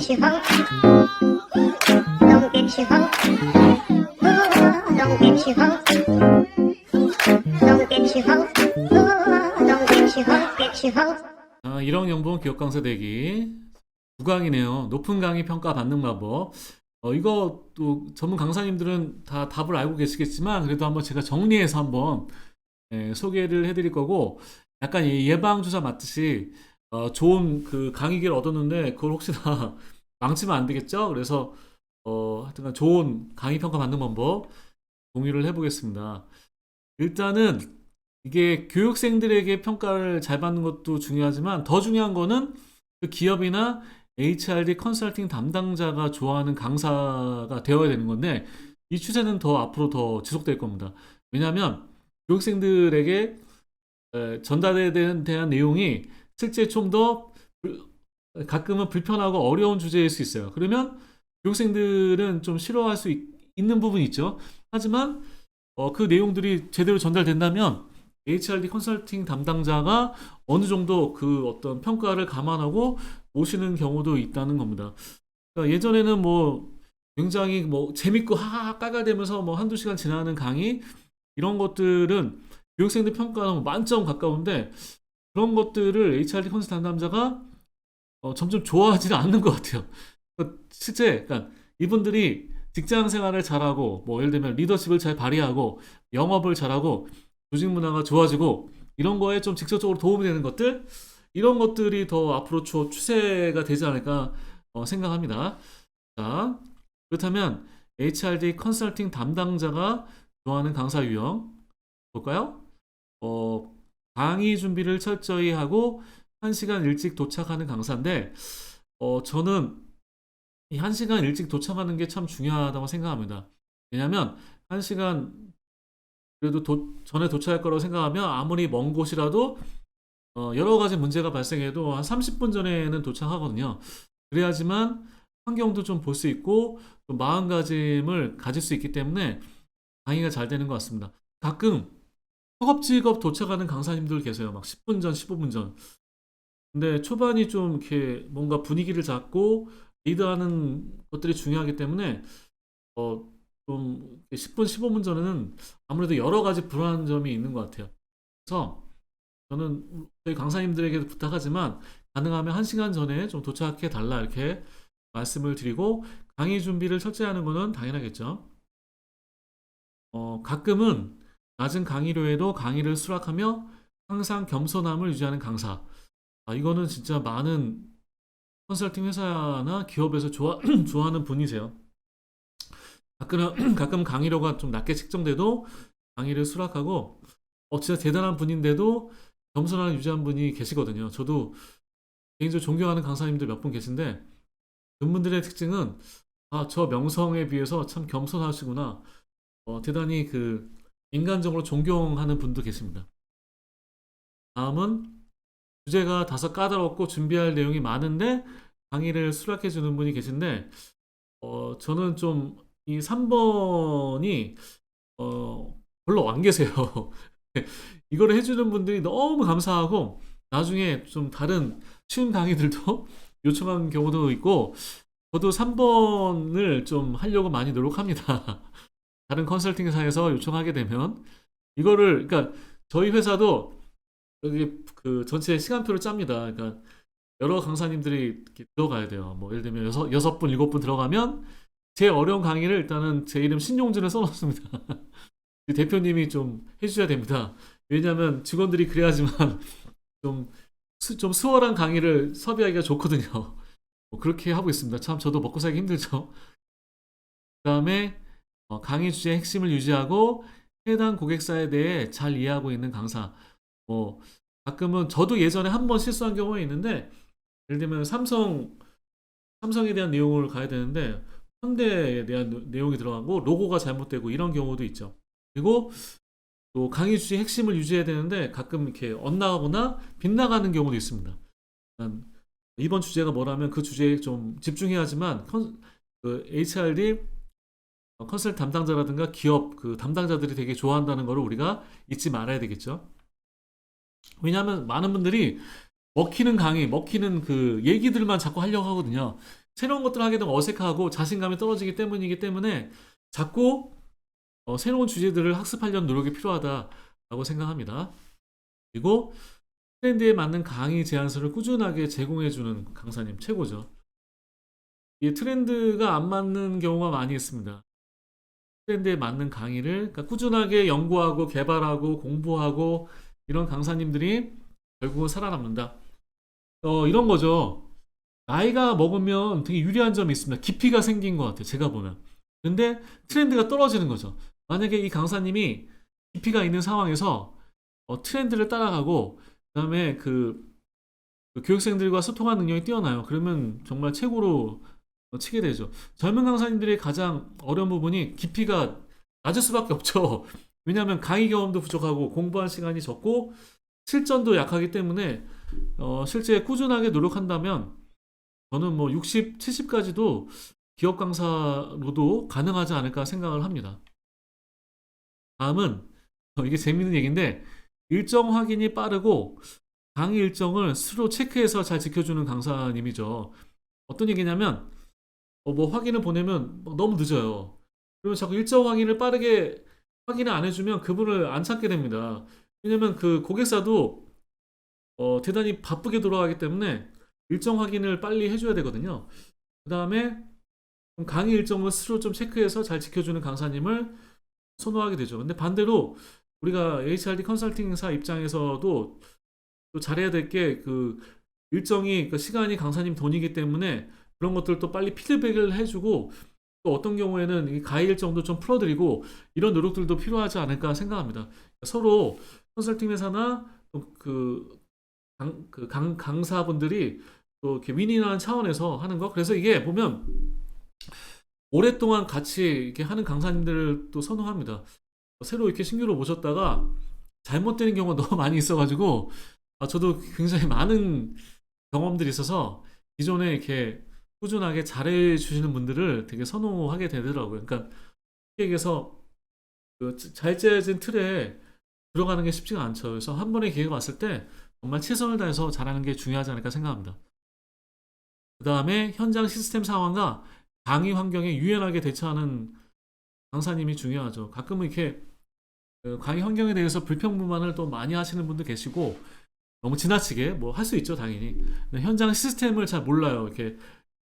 get you home. Get you home. 아, 1억 연봉 기업 강사 대기 두 강이네요. 높은 강의 평가 받는 방법. 어, 이거 또 전문 강사님들은 다 답을 알고 계시겠지만 그래도 한번 제가 정리해서 한번 예, 소개를 해드릴 거고 약간 이 예방주사 맞듯이 어, 좋은 그 강의기를 얻었는데 그걸 혹시나 망치면 안 되겠죠? 그래서 어, 하여튼간 좋은 강의 평가 받는 방법 공유를 해보겠습니다. 일단은 이게 교육생들에게 평가를 잘 받는 것도 중요하지만 더 중요한 거는 그 기업이나 HRD 컨설팅 담당자가 좋아하는 강사가 되어야 되는 건데 이 추세는 더 앞으로 더 지속될 겁니다. 왜냐하면 교육생들에게 에, 전달에 대한 내용이 실제 좀 더 가끔은 불편하고 어려운 주제일 수 있어요. 그러면 교육생들은 좀 싫어할 수 있, 는 부분이 있죠. 하지만 어, 그 내용들이 제대로 전달된다면 HRD 컨설팅 담당자가 어느 정도 그 어떤 평가를 감안하고 오시는 경우도 있다는 겁니다. 그러니까 예전에는 뭐 굉장히 뭐 재밌고 하하 깔깔대면서 뭐 한두 시간 지나는 강의 이런 것들은 교육생들 평가는 뭐 만점 가까운데 그런 것들을 HRD 컨설팅 담당자가 어, 점점 좋아하지는 않는 것 같아요. 그러니까 실제 그러니까 이분들이 직장 생활을 잘하고 뭐 예를 들면 리더십을 잘 발휘하고 영업을 잘하고 조직 문화가 좋아지고 이런 거에 좀 직접적으로 도움이 되는 것들 이런 것들이 더 앞으로 추, 추세가 되지 않을까 어, 생각합니다. 자 그렇다면 HRD 컨설팅 담당자가 좋아하는 강사 유형 볼까요? 어, 강의 준비를 철저히 하고 1시간 일찍 도착하는 강사인데 어, 저는 이 1시간 일찍 도착하는 게 참 중요하다고 생각합니다. 왜냐하면 1시간 그래도 도- 전에 도착할 거라고 생각하면 아무리 먼 곳이라도 어, 여러 가지 문제가 발생해도 한 30분 전에는 도착하거든요. 그래야지만 환경도 좀 볼 수 있고 좀 마음가짐을 가질 수 있기 때문에 강의가 잘 되는 것 같습니다. 가끔 허겁지겁 도착하는 강사님들 계세요. 막 10분 전, 15분 전. 근데 초반이 좀 이렇게 뭔가 분위기를 잡고 리드하는 것들이 중요하기 때문에 어, 좀 10분, 15분 전에는 아무래도 여러 가지 불안한 점이 있는 것 같아요. 그래서 저는 저희 강사님들에게도 부탁하지만 가능하면 1시간 전에 좀 도착해 달라 이렇게 말씀을 드리고 강의 준비를 철저히 하는 거는 당연하겠죠. 어, 가끔은 낮은 강의료에도 강의를 수락하며 항상 겸손함을 유지하는 강사. 아, 이거는 진짜 많은 컨설팅 회사나 기업에서 좋아, 좋아하는 분이세요. 가끔, 가끔 강의료가 좀 낮게 책정돼도 강의를 수락하고, 어, 진짜 대단한 분인데도 겸손함을 유지한 분이 계시거든요. 저도 개인적으로 존경하는 강사님들 몇 분 계신데, 그분들의 특징은, 아, 저 명성에 비해서 참 겸손하시구나. 어, 대단히 그, 인간적으로 존경하는 분도 계십니다. 다음은 주제가 다소 까다롭고 준비할 내용이 많은데 강의를 수락해 주는 분이 계신데 어, 저는 좀 이 3번이 어, 별로 안 계세요. 이거를 해주는 분들이 너무 감사하고 나중에 좀 다른 쉬운 강의들도 요청한 경우도 있고 저도 3번을 좀 하려고 많이 노력합니다. 다른 컨설팅 회사에서 요청하게 되면 이거를 그러니까 저희 회사도 여기 그 전체 시간표를 짭니다. 그러니까 여러 강사님들이 들어가야 돼요. 뭐 예를 들면 여섯 여섯 분 일곱 분 들어가면 제 어려운 강의를 일단은 제 이름 신용준을 써놓습니다. 그 대표님이 좀 해주셔야 됩니다. 왜냐하면 직원들이 그래야지만 좀, 수, 좀 수월한 강의를 섭외하기가 좋거든요. 뭐 그렇게 하고 있습니다. 참 저도 먹고 살기 힘들죠. 그 다음에 어, 강의 주제의 핵심을 유지하고 해당 고객사에 대해 잘 이해하고 있는 강사. 뭐 가끔은 저도 예전에 한 번 실수한 경우가 있는데 예를 들면 삼성 삼성에 대한 내용을 가야 되는데 현대에 대한 노- 내용이 들어가고 로고가 잘못되고 이런 경우도 있죠. 그리고 또 강의 주제 핵심을 유지해야 되는데 가끔 이렇게 엇나가거나 빗나가는 경우도 있습니다. 난 이번 주제가 뭐라면 그 주제에 좀 집중해야지만 컨, 그 HRD 어, 컨설팅 담당자라든가 기업 그 담당자들이 되게 좋아한다는 거를 우리가 잊지 말아야 되겠죠. 왜냐하면 많은 분들이 먹히는 강의, 먹히는 그 얘기들만 자꾸 하려고 하거든요. 새로운 것들을 하게 되면 어색하고 자신감이 떨어지기 때문이기 때문에 자꾸 어, 새로운 주제들을 학습하려는 노력이 필요하다라고 생각합니다. 그리고 트렌드에 맞는 강의 제안서를 꾸준하게 제공해주는 강사님 최고죠. 이 트렌드가 안 맞는 경우가 많이 있습니다. 트렌드에 맞는 강의를 그러니까 꾸준하게 연구하고 개발하고 공부하고 이런 강사님들이 결국은 살아남는다. 어, 이런 거죠. 나이가 먹으면 되게 유리한 점이 있습니다. 깊이가 생긴 것 같아요. 제가 보면. 근데 트렌드가 떨어지는 거죠. 만약에 이 강사님이 깊이가 있는 상황에서 어, 트렌드를 따라가고 그다음에 그, 그 교육생들과 소통하는 능력이 뛰어나요. 그러면 정말 최고로 어, 치게 되죠. 젊은 강사님들의 가장 어려운 부분이 깊이가 낮을 수밖에 없죠. 왜냐하면 강의 경험도 부족하고 공부할 시간이 적고 실전도 약하기 때문에 어, 실제 꾸준하게 노력한다면 저는 뭐 60, 70까지도 기업 강사로도 가능하지 않을까 생각을 합니다. 다음은 어, 이게 재밌는 얘기인데 일정 확인이 빠르고 강의 일정을 스스로 체크해서 잘 지켜주는 강사님이죠. 어떤 얘기냐면 어, 뭐 확인을 보내면 뭐 너무 늦어요. 그러면 자꾸 일정 확인을 빠르게 확인을 안 해주면 그분을 안 찾게 됩니다. 왜냐면 그 고객사도 어, 대단히 바쁘게 돌아가기 때문에 일정 확인을 빨리 해줘야 되거든요. 그 다음에 강의 일정을 스스로 좀 체크해서 잘 지켜주는 강사님을 선호하게 되죠. 근데 반대로 우리가 HRD 컨설팅사 입장에서도 또 잘해야 될 게 그 일정이 그 시간이 강사님 돈이기 때문에 그런 것들 또 빨리 피드백을 해주고 또 어떤 경우에는 이 가의 일정도 좀 풀어드리고 이런 노력들도 필요하지 않을까 생각합니다. 서로 컨설팅 회사나 또그 강, 그 강, 강사분들이 또 이렇게 윈윈하는 차원에서 하는 거. 그래서 이게 보면 오랫동안 같이 이렇게 하는 강사님들을 또 선호합니다. 새로 이렇게 신규로 모셨다가 잘못되는 경우가 너무 많이 있어가지고 아, 저도 굉장히 많은 경험들이 있어서 기존에 이렇게 꾸준하게 잘해 주시는 분들을 되게 선호하게 되더라고요. 그러니까 얘기해서 그잘 짜여진 틀에 들어가는 게 쉽지가 않죠. 그래서 한 번의 기회가 왔을 때 정말 최선을 다해서 잘하는 게 중요하지 않을까 생각합니다. 그 다음에 현장 시스템 상황과 강의 환경에 유연하게 대처하는 강사님이 중요하죠. 가끔은 이렇게 그 강의 환경에 대해서 불평불만을 또 많이 하시는 분도 계시고 너무 지나치게 뭐 할 수 있죠 당연히 현장 시스템을 잘 몰라요 이렇게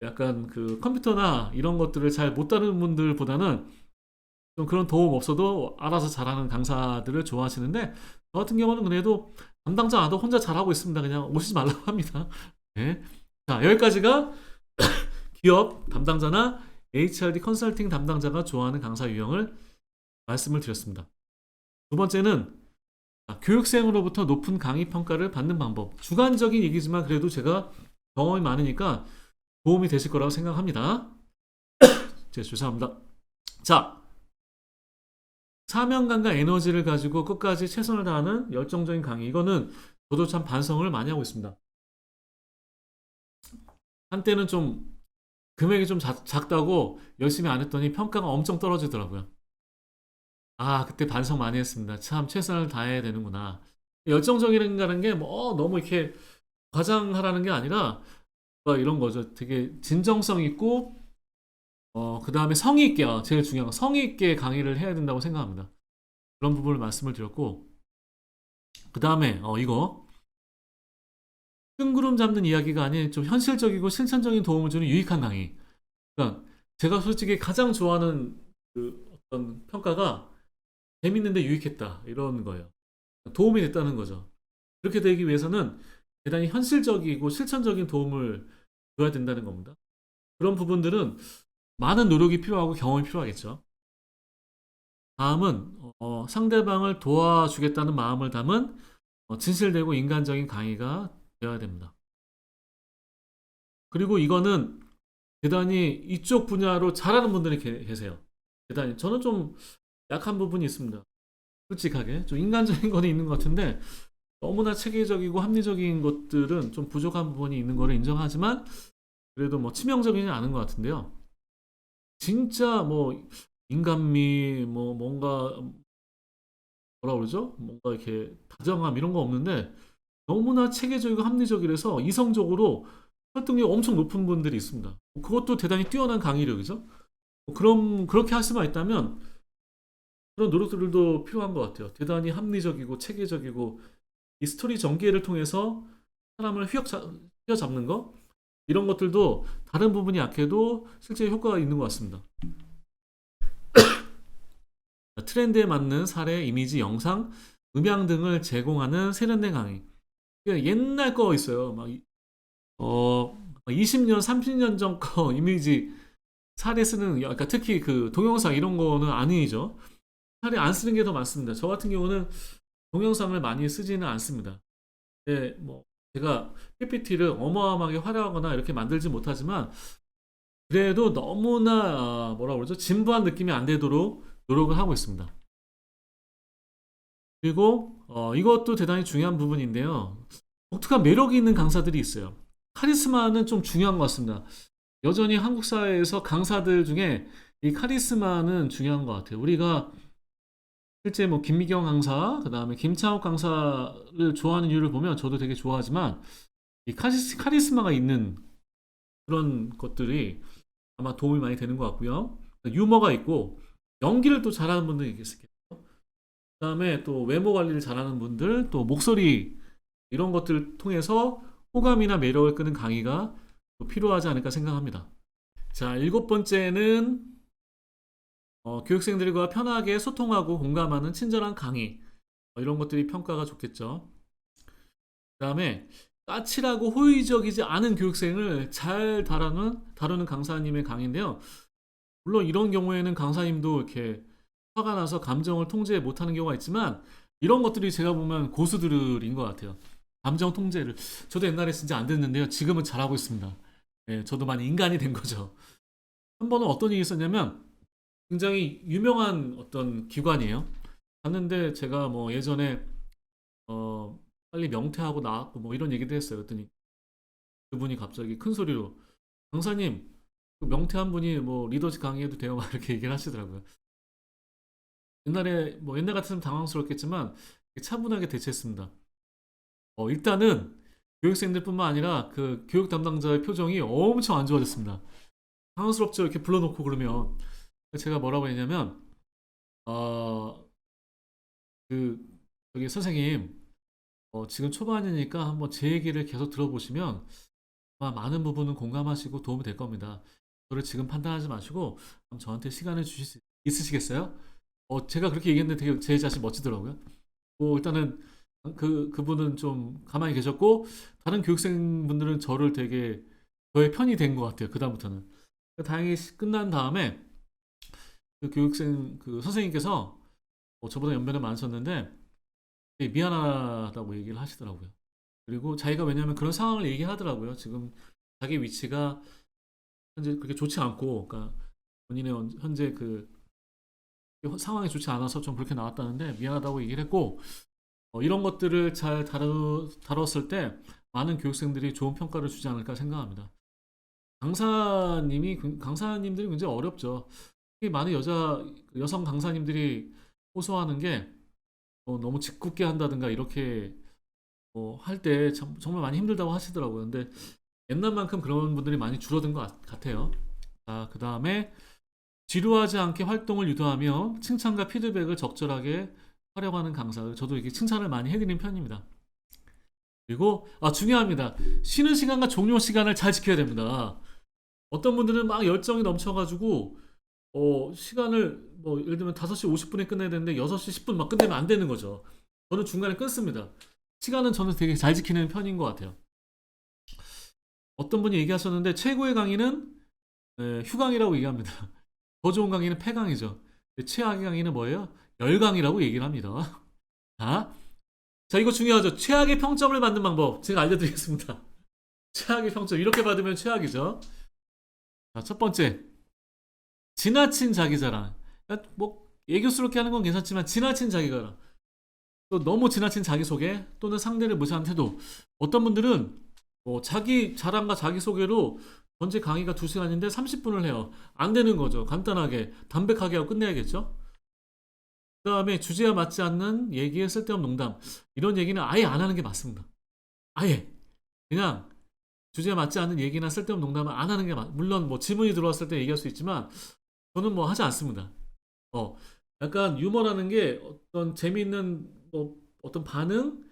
약간 그 컴퓨터나 이런 것들을 잘 못 다루는 분들보다는 좀 그런 도움 없어도 알아서 잘하는 강사들을 좋아하시는데 저 같은 경우는 그래도 담당자 나도 혼자 잘하고 있습니다 그냥 오시지 말라고 합니다 네. 자 여기까지가 기업 담당자나 HRD 컨설팅 담당자가 좋아하는 강사 유형을 말씀을 드렸습니다. 두 번째는 아, 교육생으로부터 높은 강의 평가를 받는 방법. 주관적인 얘기지만 그래도 제가 경험이 많으니까 도움이 되실 거라고 생각합니다. 제가 죄송합니다. 자, 사명감과 에너지를 가지고 끝까지 최선을 다하는 열정적인 강의. 이거는 저도 참 반성을 많이 하고 있습니다. 한때는 좀 금액이 좀 작, 작다고 열심히 안 했더니 평가가 엄청 떨어지더라고요. 아, 그때 반성 많이 했습니다. 참 최선을 다해야 되는구나. 열정적이라는 게 뭐 너무 이렇게 과장하라는 게 아니라 뭐 이런 거죠. 되게 진정성 있고 어, 그 다음에 성의 있게, 어, 제일 중요한 건 성의 있게 강의를 해야 된다고 생각합니다. 그런 부분을 말씀을 드렸고, 그 다음에, 어, 이거. 뜬구름 잡는 이야기가 아닌 좀 현실적이고 실천적인 도움을 주는 유익한 강의. 그러니까 제가 솔직히 가장 좋아하는 그 어떤 평가가 재밌는데 유익했다. 이런 거예요. 도움이 됐다는 거죠. 그렇게 되기 위해서는 대단히 현실적이고 실천적인 도움을 줘야 된다는 겁니다. 그런 부분들은 많은 노력이 필요하고 경험이 필요하겠죠. 다음은 어, 상대방을 도와주겠다는 마음을 담은 어, 진실되고 인간적인 강의가 되어야 됩니다. 그리고 이거는 대단히 이쪽 분야로 잘하는 분들이 계- 계세요. 대단히 저는 좀 약한 부분이 있습니다. 솔직하게 좀 인간적인 거는 있는 것 같은데 너무나 체계적이고 합리적인 것들은 좀 부족한 부분이 있는 거를 인정하지만 그래도 뭐 치명적이지 않은 것 같은데요. 진짜 뭐 인간미 뭐 뭔가 뭐라 그러죠? 뭔가 이렇게 다정함 이런 거 없는데 너무나 체계적이고 합리적이라서 이성적으로 설득력 엄청 높은 분들이 있습니다. 그것도 대단히 뛰어난 강의력이죠. 그럼 그렇게 할 수만 있다면 그런 노력들도 필요한 것 같아요. 대단히 합리적이고 체계적이고 이 스토리 전개를 통해서 사람을 휘어잡, 휘어잡는 거 이런 것들도 다른 부분이 약해도 실제 효과가 있는 것 같습니다. 트렌드에 맞는 사례, 이미지, 영상, 음향 등을 제공하는 세련된 강의. 옛날 거 있어요. 막 이- 어 20년, 30년 전 거 이미지 사례 쓰는 그러니까 특히 그 동영상 이런 거는 아니죠. 사례 안 쓰는 게 더 많습니다. 저 같은 경우는 동영상을 많이 쓰지는 않습니다. 예, 뭐 제가 PPT를 어마어마하게 화려하거나 이렇게 만들지 못하지만 그래도 너무나 아, 뭐라 그러죠? 진부한 느낌이 안 되도록 노력을 하고 있습니다. 그리고 어, 이것도 대단히 중요한 부분인데요. 독특한 매력이 있는 강사들이 있어요. 카리스마는 좀 중요한 것 같습니다. 여전히 한국 사회에서 강사들 중에 이 카리스마는 중요한 것 같아요. 우리가 실제 뭐 김미경 강사, 그 다음에 김창욱 강사를 좋아하는 이유를 보면 저도 되게 좋아하지만 이 카리스, 카리스마가 있는 그런 것들이 아마 도움이 많이 되는 것 같고요. 유머가 있고 연기를 또 잘하는 분들이 계세요. 그 다음에 또 외모 관리를 잘하는 분들, 또 목소리 이런 것들을 통해서 호감이나 매력을 끄는 강의가 또 필요하지 않을까 생각합니다. 자, 일곱 번째는 어, 교육생들과 편하게 소통하고 공감하는 친절한 강의. 어, 이런 것들이 평가가 좋겠죠. 그 다음에 까칠하고 호의적이지 않은 교육생을 잘 다루는, 다루는 강사님의 강의인데요. 물론 이런 경우에는 강사님도 이렇게 화가 나서 감정을 통제 못하는 경우가 있지만 이런 것들이 제가 보면 고수들인 것 같아요. 감정 통제를. 저도 옛날에 진짜 안 됐는데요. 지금은 잘하고 있습니다. 예, 저도 많이 인간이 된 거죠. 한 번은 어떤 일이 있었냐면 굉장히 유명한 어떤 기관이에요. 갔는데 제가 뭐 예전에 어 빨리 명퇴하고 나왔고 뭐 이런 얘기도 했어요. 그랬더니 그분이 갑자기 큰 소리로 강사님 그 명퇴한 분이 뭐 리더십 강의해도 돼요? 막 이렇게 얘기를 하시더라고요. 옛날에 뭐 옛날 같으면 당황스럽겠지만 차분하게 대처했습니다. 어, 일단은 교육생들뿐만 아니라 그 교육 담당자의 표정이 엄청 안 좋아졌습니다. 당황스럽죠. 이렇게 불러놓고 그러면 제가 뭐라고 했냐면 어, 그 여기 선생님 어, 지금 초반이니까 한번 제 얘기를 계속 들어보시면 아마 많은 부분은 공감하시고 도움이 될 겁니다. 저를 지금 판단하지 마시고 저한테 시간을 주실 수 있으시겠어요? 어, 제가 그렇게 얘기했는데 되게 제 자신 멋지더라고요. 뭐 일단은 그 그분은 좀 가만히 계셨고 다른 교육생분들은 저를 되게 저의 편이 된 것 같아요. 그 다음부터는 다행히 시- 끝난 다음에 그 교육생 그 선생님께서 어, 저보다 연배는 많으셨는데 미안하다고 얘기를 하시더라고요. 그리고 자기가 왜냐하면 그런 상황을 얘기하더라고요. 지금 자기 위치가 현재 그렇게 좋지 않고, 그러니까 본인의 현- 현재 그 상황이 좋지 않아서 좀 그렇게 나왔다는데 미안하다고 얘기를 했고 어, 이런 것들을 잘 다루, 다뤘을 때 많은 교육생들이 좋은 평가를 주지 않을까 생각합니다. 강사님이 그- 강사님들이 굉장히 어렵죠. 많은 여자 여성 강사님들이 호소하는 게 어, 너무 짓궂게 한다든가 이렇게 어, 할때 정말 많이 힘들다고 하시더라고요. 근데 옛날만큼 그런 분들이 많이 줄어든 것 같- 같아요. 자, 그 다음에 지루하지 않게 활동을 유도하며 칭찬과 피드백을 적절하게 활용하는 강사. 저도 이렇게 칭찬을 많이 해드리는 편입니다. 그리고 아 중요합니다. 쉬는 시간과 종료 시간을 잘 지켜야 됩니다. 어떤 분들은 막 열정이 넘쳐가지고 어 시간을 뭐 예를 들면 5시 50분에 끝내야 되는데 6시 10분 막 끝내면 안 되는 거죠. 저는 중간에 끊습니다. 시간은 저는 되게 잘 지키는 편인 것 같아요. 어떤 분이 얘기하셨는데 최고의 강의는 네, 휴강이라고 얘기합니다. 더 좋은 강의는 폐강이죠. 최악의 강의는 뭐예요? 열강이라고 얘기를 합니다. 자, 자 이거 중요하죠. 최악의 평점을 받는 방법 제가 알려드리겠습니다. 최악의 평점 이렇게 받으면 최악이죠. 자, 첫 번째 지나친 자기 자랑. 그러니까 뭐 애교스럽게 하는 건 괜찮지만 지나친 자기 자랑. 또 너무 지나친 자기 소개 또는 상대를 무시한 태도. 어떤 분들은 뭐 자기 자랑과 자기 소개로 전체 강의가 2시간인데 30분을 해요. 안 되는 거죠. 간단하게 담백하게 하고 끝내야겠죠. 그 다음에 주제와 맞지 않는 얘기에 쓸데없는 농담. 이런 얘기는 아예 안 하는 게 맞습니다. 아예. 그냥 주제에 맞지 않는 얘기나 쓸데없는 농담을 안 하는 게 맞, 물론 뭐 질문이 들어왔을 때 얘기할 수 있지만 저는 뭐 하지 않습니다. 어, 약간 유머라는 게 어떤 재미있는 뭐 어떤 반응,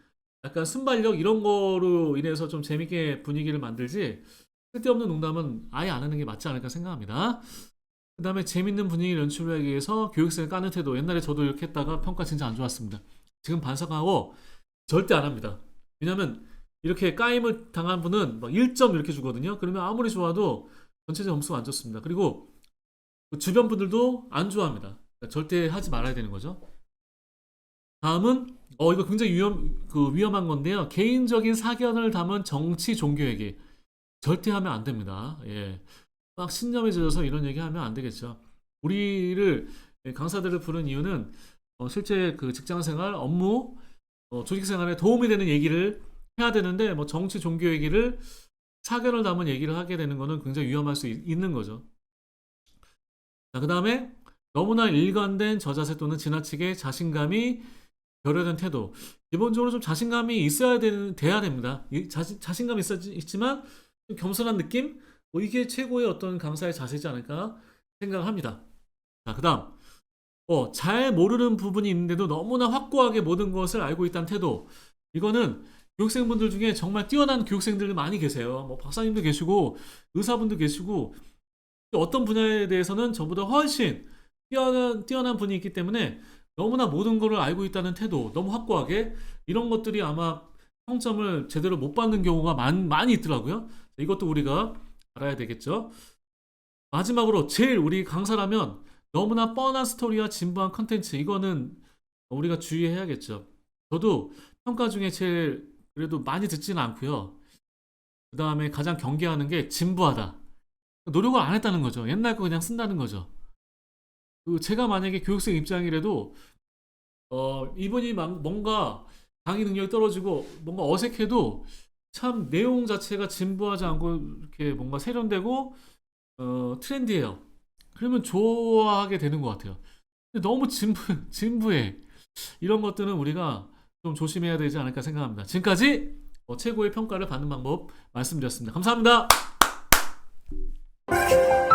약간 순발력 이런 거로 인해서 좀 재밌게 분위기를 만들지 쓸데없는 농담은 아예 안 하는 게 맞지 않을까 생각합니다. 그 다음에 재밌는 분위기를 연출하기 위해서 교육생을 까는 태도 옛날에 저도 이렇게 했다가 평가 진짜 안 좋았습니다. 지금 반성하고 절대 안 합니다. 왜냐면 이렇게 까임을 당한 분은 막 1점 이렇게 주거든요. 그러면 아무리 좋아도 전체 점수가 안 좋습니다. 그리고 그 주변 분들도 안 좋아합니다. 그러니까 절대 하지 말아야 되는 거죠. 다음은 어 이거 굉장히 위험 그 위험한 건데요. 개인적인 사견을 담은 정치 종교 얘기 절대 하면 안 됩니다. 예. 막 신념에 젖어서 이런 얘기 하면 안 되겠죠. 우리를 강사들을 부른 이유는 어, 실제 그 직장 생활, 업무, 어, 조직 생활에 도움이 되는 얘기를 해야 되는데 뭐 정치, 종교 얘기를 사견을 담은 얘기를 하게 되는 거는 굉장히 위험할 수 있, 는 거죠. 자, 그 다음에 너무나 일관된 저자세 또는 지나치게 자신감이 결여된 태도. 기본적으로 좀 자신감이 있어야 되는 돼야 됩니다. 이 자신 자신감이 있어 있지만 좀 겸손한 느낌? 뭐 이게 최고의 어떤 강사의 자세지 않을까 생각합니다. 자, 그 다음 어, 잘 모르는 부분이 있는데도 너무나 확고하게 모든 것을 알고 있다는 태도. 이거는 교육생분들 중에 정말 뛰어난 교육생들 많이 계세요. 뭐 박사님도 계시고 의사분도 계시고 어떤 분야에 대해서는 저보다 훨씬 뛰어난 뛰어난 분이 있기 때문에 너무나 모든 것을 알고 있다는 태도, 너무 확고하게 이런 것들이 아마 평점을 제대로 못 받는 경우가 많, 많이 있더라고요. 이것도 우리가 알아야 되겠죠. 마지막으로 제일 우리 강사라면 너무나 뻔한 스토리와 진부한 컨텐츠 이거는 우리가 주의해야겠죠. 저도 평가 중에 제일 그래도 많이 듣지는 않고요. 그 다음에 가장 경계하는 게 진부하다. 노력을 안 했다는 거죠. 옛날 거 그냥 쓴다는 거죠. 그 제가 만약에 교육생 입장이라도 어 이분이 막 뭔가 강의 능력이 떨어지고 뭔가 어색해도 참 내용 자체가 진부하지 않고 이렇게 뭔가 세련되고 어 트렌디해요. 그러면 좋아하게 되는 것 같아요. 근데 너무 진부 진부해 이런 것들은 우리가 좀 조심해야 되지 않을까 생각합니다. 지금까지 어, 최고의 평가를 받는 방법 말씀드렸습니다. 감사합니다. you.